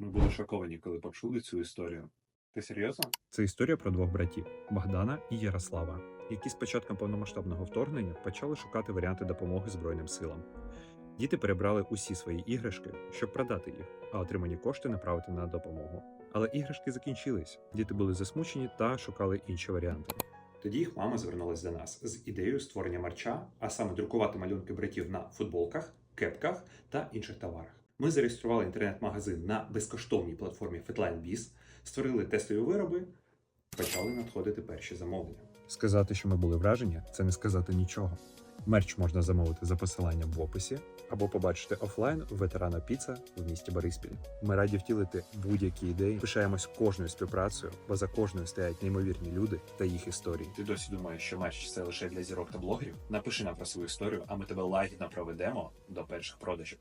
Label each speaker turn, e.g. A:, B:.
A: Ми були шоковані, коли почули цю історію. Ти серйозно?
B: Це історія про двох братів Богдана і Ярослава, які з початком повномасштабного вторгнення почали шукати варіанти допомоги Збройним силам. Діти перебрали усі свої іграшки, щоб продати їх, а отримані кошти направити на допомогу. Але іграшки закінчились. Діти були засмучені та шукали інші варіанти.
A: Тоді їх мама звернулася до нас з ідеєю створення марча, а саме друкувати малюнки братів на футболках, кепках та інших товарах. Ми зареєстрували інтернет-магазин на безкоштовній платформі FitlineBiz, створили тестові вироби, почали надходити перші замовлення.
B: Сказати, що ми були вражені, це не сказати нічого. Мерч можна замовити за посиланням в описі або побачити офлайн у ветерана Піца в місті Бориспіль. Ми раді втілити будь-які ідеї. Пишаємось кожною співпрацею, бо за кожною стоять неймовірні люди та їх історії.
A: Ти досі думаєш, що мерч це лише для зірок та блогерів? Напиши нам про свою історію, а ми тебе лагідно проведемо до перших продажів.